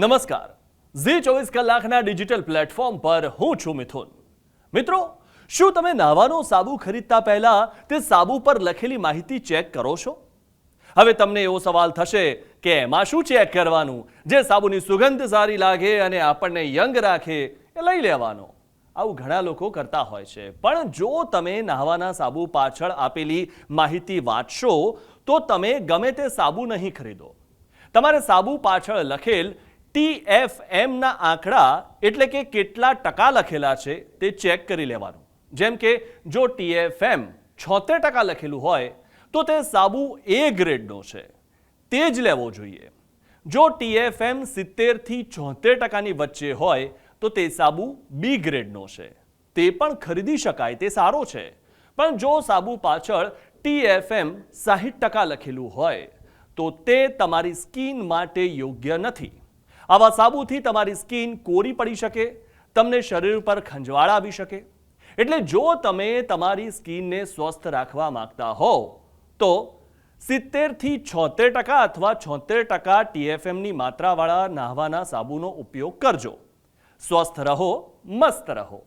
નમસ્કાર. ઝી ચોવીસ કલાકના ડિજિટલ પ્લેટફોર્મ પર હું છું મિથુન. મિત્રો, શું તમે નાવાનો સાબુ ખરીદતા પહેલા તે સાબુ પર લખેલી માહિતી ચેક કરો છો? હવે તમને એવો સવાલ થશે કે એમાં શું ચેક કરવાનું? જે સાબુની સુગંધ સારી લાગે અને આપણને યંગ રાખે એ લઈ લેવાનો. આવું ઘણા લોકો કરતા હોય છે. પણ જો તમે નાહવાના સાબુ પાછળ આપેલી માહિતી વાંચશો, તો તમે ગમે તે સાબુ નહીં ખરીદો. તમારે સાબુ પાછળ લખેલ ટી એફ એમના આંકડા એટલે કે કેટલા ટકા લખેલા છે તે ચેક કરી લેવાનું. જેમ કે, જો ટી એફ એમ છોતેર ટકા લખેલું હોય, તો તે સાબુ એ ગ્રેડનો છે. તે જ લેવો જોઈએ. જો ટીએફએમ સિત્તેરથી ચોતેર ટકાની વચ્ચે હોય, તો તે સાબુ બી ગ્રેડનો છે. તે પણ ખરીદી શકાય તે સારો છે. પણ જો સાબુ પાછળ ટીએફએમ સાહીઠ ટકા લખેલું હોય, તો તે તમારી સ્કીન માટે યોગ્ય નથી. આવા સાબુથી તમારી સ્કિન કોરી પડી શકે, તમને શરીર પર ખંજવાળ આવી શકે. એટલે જો તમે તમારી સ્કિનને સ્વસ્થ રાખવા માંગતા હોવ તો સિત્તેરથી છોતેર ટકા અથવા છોતેર ટકા ટીએફએમની માત્રાવાળા નાહવાના સાબુનો ઉપયોગ કરજો. સ્વસ્થ રહો, મસ્ત રહો.